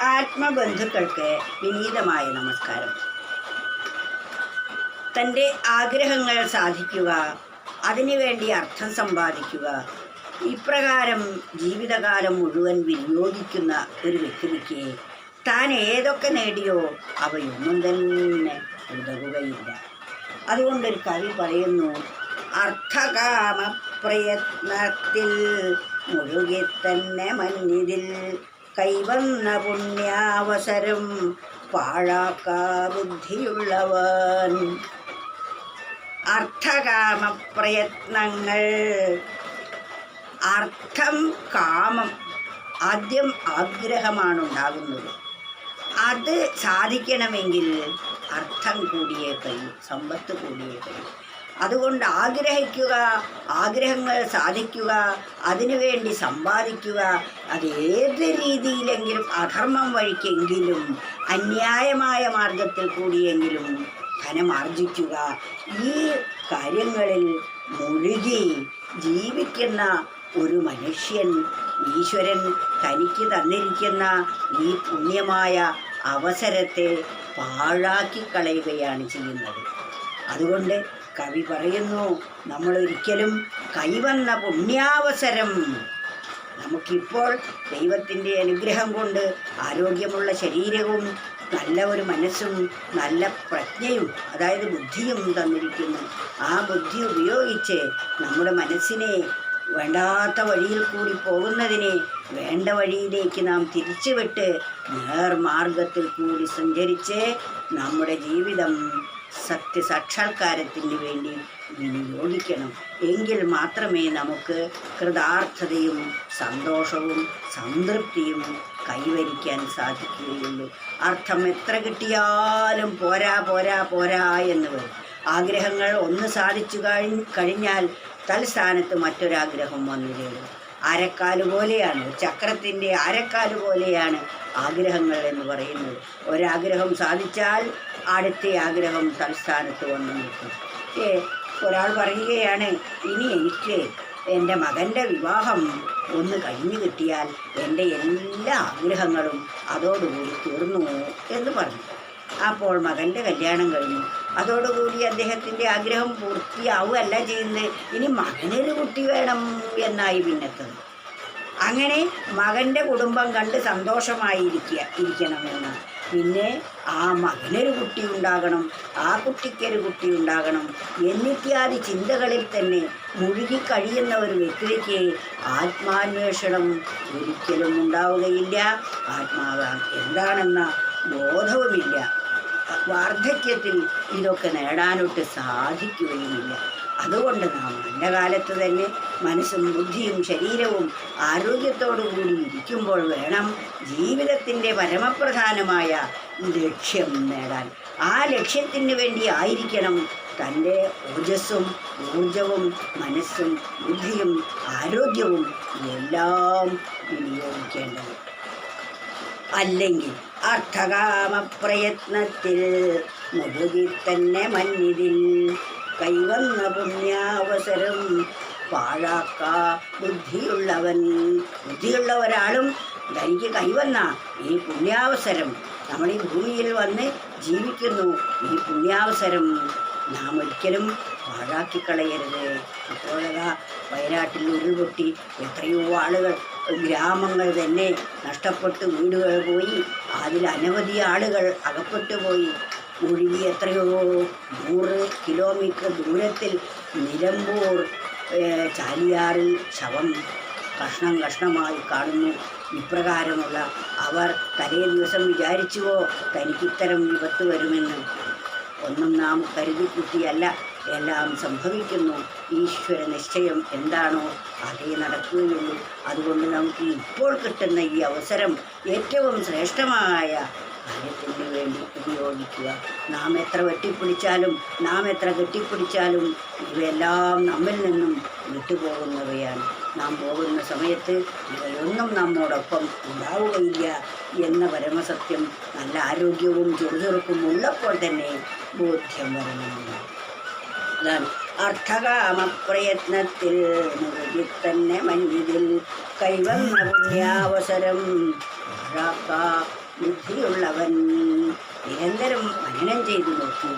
ആത്മബന്ധുക്കൾക്ക് വിനീതമായ നമസ്കാരം. തന്റെ ആഗ്രഹങ്ങൾ സാധിക്കുക അതിനുവേണ്ടി അർത്ഥം സമ്പാദിക്കുക ഇപ്രകാരം ജീവിതകാലം മുഴുവൻ വിനിയോഗിക്കുന്ന ഒരു വ്യക്തിക്ക് താൻ ഏതൊക്കെ നേടിയോ അവയൊന്നും തന്നെ ഉതകുകയില്ല. അതുകൊണ്ടൊരു കവി പറയുന്നു അർത്ഥകാമ പ്രയത്നത്തിൽ മുഴുകി തന്നെ മന്നിതിൽ കൈവന്ന പുണ്യാവസരം പാഴാക്കാ ബുദ്ധിയുള്ളവൻ അർത്ഥകാമ പ്രയത്നങ്ങൾ അർത്ഥം കാമം ആദ്യം ആഗ്രഹമാണ് ഉണ്ടാകുന്നത് അത് സാധിക്കണമെങ്കിൽ അർത്ഥം കൂടിയേ കഴിയും സമ്പത്ത് കൂടിയേ കഴിയും. അതുകൊണ്ട് ആഗ്രഹിക്കുക ആഗ്രഹങ്ങൾ സാധിക്കുക അതിനുവേണ്ടി സമ്പാദിക്കുക. അത് ഏത് രീതിയിലെങ്കിലും അധർമ്മം വഴിക്കെങ്കിലും അന്യായമായ മാർഗത്തിൽ കൂടിയെങ്കിലും ധനം ആർജിക്കുക. ഈ കാര്യങ്ങളിൽ മുഴുകി ജീവിക്കുന്ന ഒരു മനുഷ്യൻ ഈശ്വരൻ തനിക്ക് തന്നിരിക്കുന്ന ഈ പുണ്യമായ അവസരത്തെ പാഴാക്കി കളയുകയാണ് ചെയ്യുന്നത്. അതുകൊണ്ട് കവി പറയുന്നു നമ്മൾ ഒരിക്കലും കൈവന്ന പുണ്യാവസരം. നമുക്കിപ്പോൾ ദൈവത്തിന്റെ അനുഗ്രഹം കൊണ്ട് ആരോഗ്യമുള്ള ശരീരവും നല്ല ഒരു മനസ്സും നല്ല പ്രജ്ഞയും അതായത് ബുദ്ധിയും തന്നിരിക്കുന്നു. ആ ബുദ്ധി ഉപയോഗിച്ച് നമ്മുടെ മനസ്സിനെ വേണ്ടാത്ത വഴിയിൽ കൂടി പോകുന്നതിനെ വേണ്ട വഴിയിലേക്ക് നാം തിരിച്ചുവിട്ട് നേർമാർഗത്തിൽ കൂടി സഞ്ചരിച്ച് നമ്മുടെ ജീവിതം സത്യസാക്ഷാത്കാരത്തിന് വേണ്ടി വിനിയോഗിക്കണം എങ്കിൽ മാത്രമേ നമുക്ക് കൃതാർത്ഥതയും സന്തോഷവും സംതൃപ്തിയും കൈവരിക്കാൻ സാധിക്കുകയുള്ളൂ. അർത്ഥം എത്ര കിട്ടിയാലും പോരാ പോരാ പോരാ എന്ന് വരും. ആഗ്രഹങ്ങൾ ഒന്ന് സാധിച്ചു കഴി കഴിഞ്ഞാൽ തൽസ്ഥാനത്ത് മറ്റൊരാഗ്രഹം വന്നു ചേരും. അരക്കാൽ പോലെയാണ് ചക്രത്തിന്റെ അരക്കാൽ പോലെയാണ് ആഗ്രഹങ്ങൾ എന്ന് പറയുന്നത്. ഒരാഗ്രഹം സാധിച്ചാൽ അടുത്ത ആഗ്രഹം തലസ്ഥാനത്ത് വന്നു നിൽക്കും. ഒരാൾ പറയുകയാണ് ഇനി എനിക്ക് എന്റെ മകന്റെ വിവാഹം ഒന്ന് കഴിഞ്ഞു കിട്ടിയാൽ എന്റെ എല്ലാ ആഗ്രഹങ്ങളും അതോടുകൂടി തീർന്നു എന്ന് പറഞ്ഞു. അപ്പോൾ മകന്റെ കല്യാണം കഴിഞ്ഞു. അതോടുകൂടി അദ്ദേഹത്തിന്റെ ആഗ്രഹം പൂർത്തിയാവുകയല്ല ചെയ്യുന്നത്. ഇനി മകനൊരു കുട്ടി വേണം എന്നായി പിന്നത്തത് അങ്ങനെ മകന്റെ കുടുംബം കണ്ട് സന്തോഷമായിരിക്കുക ഇരിക്കണമെന്ന്. പിന്നെ ആ മകനൊരു കുട്ടി ഉണ്ടാകണം ആ കുട്ടിക്കൊരു കുട്ടി ഉണ്ടാകണം എന്നിത്യാദി ചിന്തകളിൽ തന്നെ മുഴുകി കഴിയുന്ന ഒരു വ്യക്തിക്ക് ആത്മാന്വേഷണം ഒരിക്കലും ഉണ്ടാവുകയില്ല. ആത്മാവ് എന്താണെന്ന ബോധവുമില്ല. വാർദ്ധക്യത്തിൽ ഇതൊക്കെ നേടാനൊട്ട് സാധിക്കുകയുമില്ല. അതുകൊണ്ട് നാം നല്ല കാലത്ത് തന്നെ മനസ്സും ബുദ്ധിയും ശരീരവും ആരോഗ്യത്തോടുകൂടി ഇരിക്കുമ്പോൾ വേണം ജീവിതത്തിന്റെ പരമപ്രധാനമായ ലക്ഷ്യം നേടാൻ. ആ ലക്ഷ്യത്തിന് വേണ്ടി ആയിരിക്കണം തന്റെ ഓജസ്സും ഊർജവും മനസ്സും ബുദ്ധിയും ആരോഗ്യവും എല്ലാം വിനിയോഗിക്കേണ്ടത്. അല്ലെങ്കിൽ അർത്ഥകാമ പ്രയത്നത്തിൽ മുഴുകി തന്നെ മന്നിതിൽ കൈവന്ന പുണ്യാവസരം പാഴാക്കാ ബുദ്ധിയുള്ളവൻ. ബുദ്ധിയുള്ള ഒരാളും തനിക്ക് കൈവന്ന ഈ പുണ്യാവസരം. നമ്മൾ ഈ ഭൂമിയിൽ വന്ന് ജീവിക്കുന്നു. ഈ പുണ്യാവസരം നാം ഒരിക്കലും പാഴാക്കി കളയരുത് ഇപ്പോഴതാ വയനാട്ടിൽ ഉരുൾപൊട്ടി എത്രയോ ആളുകൾ ഗ്രാമങ്ങൾ തന്നെ നഷ്ടപ്പെട്ട് വീടുകൾ പോയി. അതിൽ അനവധി ആളുകൾ അകപ്പെട്ടു പോയി ഒഴുകി എത്രയോ നൂറ് കിലോമീറ്റർ ദൂരത്തിൽ നിലമ്പൂർ ചാലിയാറിൽ ശവം കഷ്ണം കഷ്ണമായി കാണുന്നു. ഇപ്രകാരമുള്ള അവർ തലേ ദിവസം വിചാരിച്ചുവോ തനിക്കിത്തരം വിപത്ത് വരുമെന്ന്. ഒന്നും നാം കരുതി കുട്ടിയല്ല എല്ലാം സംഭവിക്കുന്നു. ഈശ്വര നിശ്ചയം എന്താണോ അതേ നടക്കുകയുള്ളൂ. അതുകൊണ്ട് നമുക്ക് ഇപ്പോൾ കിട്ടുന്ന ഈ അവസരം ഏറ്റവും ശ്രേഷ്ഠമായ കാര്യത്തിന് വേണ്ടി ഉപയോഗിക്കുക. നാം എത്ര വെട്ടിപ്പിടിച്ചാലും നാം എത്ര കെട്ടിപ്പിടിച്ചാലും ഇവയെല്ലാം നമ്മിൽ നിന്നും വിട്ടുപോകുന്നവയാണ്. നാം പോകുന്ന സമയത്ത് ഇവയൊന്നും നമ്മോടൊപ്പം ഉണ്ടാവുകയില്ല എന്ന പരമസത്യം നല്ല ആരോഗ്യവും ചെറുതെറുപ്പും ഉള്ളപ്പോൾ തന്നെ ബോധ്യം വരണമെന്ന്. അതാണ് അർത്ഥകാമപ്രയത്നത്തിൽ തന്നെ മഞ്ഞിതിൽ കൈവന്ന പുണ്യാവസരം പാഴാക്കാ ബുദ്ധിയുള്ളവൻ നിരന്തരം മനനം ചെയ്തു നോക്കൂ.